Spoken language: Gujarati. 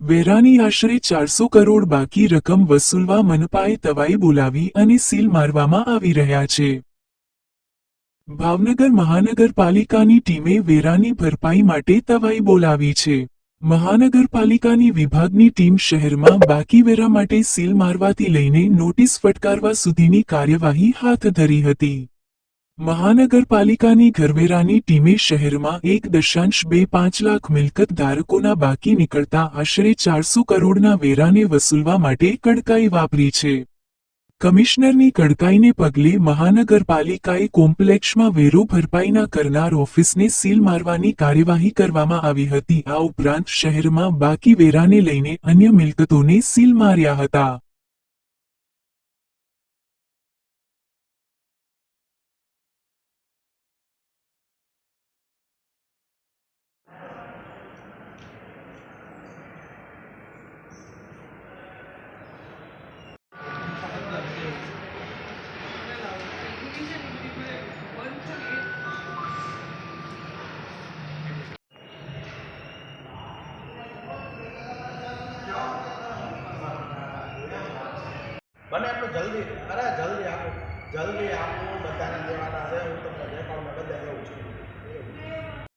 વેરાની આશરે ચારસો કરોડ બાકી રકમ વસૂલવા મનપાએ તવાઈ બોલાવી અને સીલ મારવામાં આવી રહ્યા છે. ભાવનગર મહાનગરપાલિકાની ટીમે વેરાની ભરપાઈ માટે તવાઈ બોલાવી છે. મહાનગરપાલિકાની વિભાગની ટીમ શહેરમાં બાકી વેરા માટે સીલ મારવાથી લઈને નોટિસ ફટકારવા સુધીની કાર્યવાહી હાથ ધરી હતી. મહાનગરપાલિકાની ઘરવેરાની ટીમે શહેરમાં એક દશાંશ બે પાંચ લાખ મિલકત ધારકોના બાકી નીકળતા આશરે ચારસો કરોડના વેરાને વસૂલવા માટે કડકાઈ વાપરી છે. કમિશનરની કડકાઈને પગલે મહાનગરપાલિકાએ કોમ્પ્લેક્ષમાં વેરો ભરપાઈના કરનાર ઓફિસને સીલ મારવાની કાર્યવાહી કરવામાં આવી હતી. આ ઉપરાંત શહેરમાં બાકી વેરાને લઈને અન્ય મિલકતોને સીલ માર્યા હતા. બને એટલું જલ્દી. અરે જલ્દી આપો. જલ્દી આપો. બધાને દેવાના છે. હું તમને લઉં છું